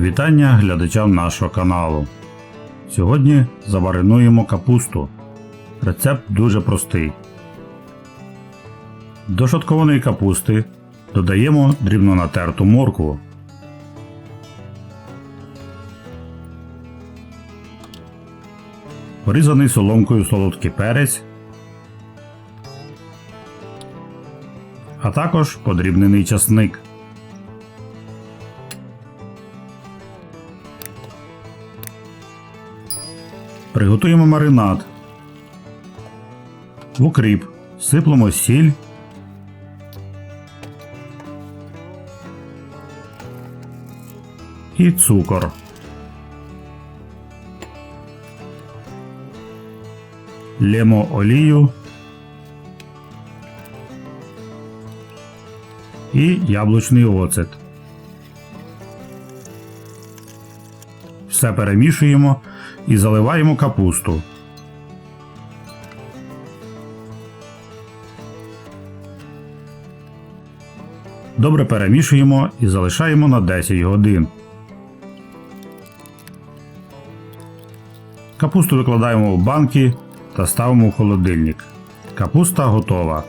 Вітання глядачам нашого каналу. Сьогодні замаринуємо капусту. Рецепт дуже простий. До шаткованої капусти додаємо дрібно натерту моркву. Порізаний соломкою солодкий перець, а також подрібнений часник. Приготуємо маринад. В укріп сиплемо сіль. І цукор. Лємо олію. І яблучний оцет. Все перемішуємо і заливаємо капусту. Добре перемішуємо і залишаємо на 10 годин. Капусту викладаємо в банки та ставимо в холодильник. Капуста готова.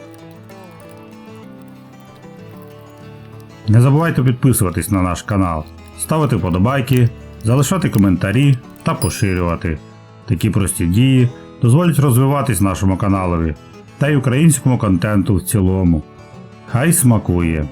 Не забувайте підписуватись на наш канал, ставити вподобайки, залишати коментарі та поширювати. Такі прості дії дозволять розвиватись нашому каналові та й українському контенту в цілому. Хай смакує!